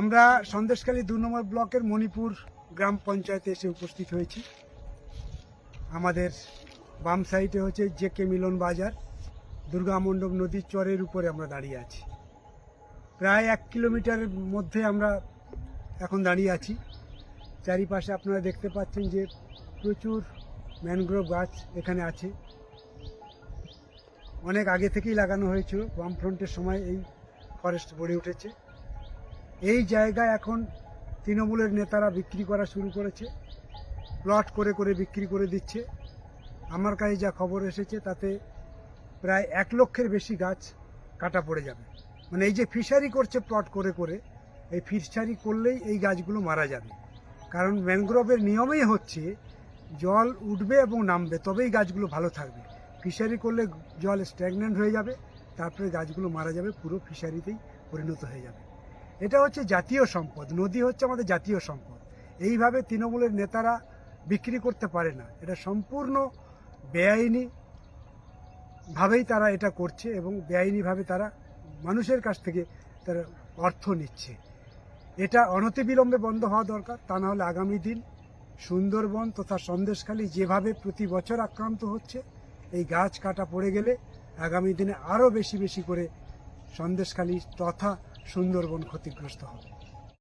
আমরা সন্দেশখালী দু নম্বর ব্লকের মণিপুর গ্রাম পঞ্চায়েতে এসে উপস্থিত হয়েছি। আমাদের বাম সাইডে হচ্ছে জে কে মিলন বাজার, দুর্গা মণ্ডপ নদীর চরের উপরে আমরা দাঁড়িয়ে আছি। প্রায় এক কিলোমিটারের মধ্যে আমরা এখন দাঁড়িয়ে আছি। চারিপাশে আপনারা দেখতে পাচ্ছেন যে প্রচুর ম্যানগ্রোভ গাছ এখানে আছে। অনেক আগে থেকেই লাগানো হয়েছিল, বামফ্রন্টের সময় এই ফরেস্ট গড়ে উঠেছে। এই জায়গায় এখন তৃণমূলের নেতারা বিক্রি করা শুরু করেছে। প্লট করে করে বিক্রি করে দিচ্ছে। আমার কাছে যা খবর এসেছে, তাতে প্রায় এক লক্ষের বেশি গাছ কাটা পড়ে যাবে। মানে এই যে ফিশারি করছে প্লট করে করে, এই ফিশারি করলেই এই গাছগুলো মারা যাবে। কারণ ম্যানগ্রোভের নিয়মেই হচ্ছে, জল উঠবে এবং নামবে, তবেই গাছগুলো ভালো থাকবে। ফিশারি করলে জল স্ট্যাগনেন্ট হয়ে যাবে, তারপরে গাছগুলো মারা যাবে, পুরো ফিশারিতেই পরিণত হয়ে যাবে। এটা হচ্ছে জাতীয় সম্পদ, নদী হচ্ছে আমাদের জাতীয় সম্পদ। এইভাবে তৃণমূলের নেতারা বিক্রি করতে পারে না। এটা সম্পূর্ণ বেআইনি ভাবেই তারা এটা করছে এবং বেআইনিভাবে তারা মানুষের কাছ থেকে তারা অর্থ নিচ্ছে। এটা অনতিবিলম্বে বন্ধ হওয়া দরকার, তা নাহলে আগামী দিন সুন্দরবন তথা সন্দেশখালী যেভাবে প্রতি বছর আক্রান্ত হচ্ছে, এই গাছ কাটা পড়ে গেলে আগামী দিনে আরও বেশি বেশি করে সন্দেশখালী তথা সুন্দরবন ক্ষতিগ্রস্ত হবে।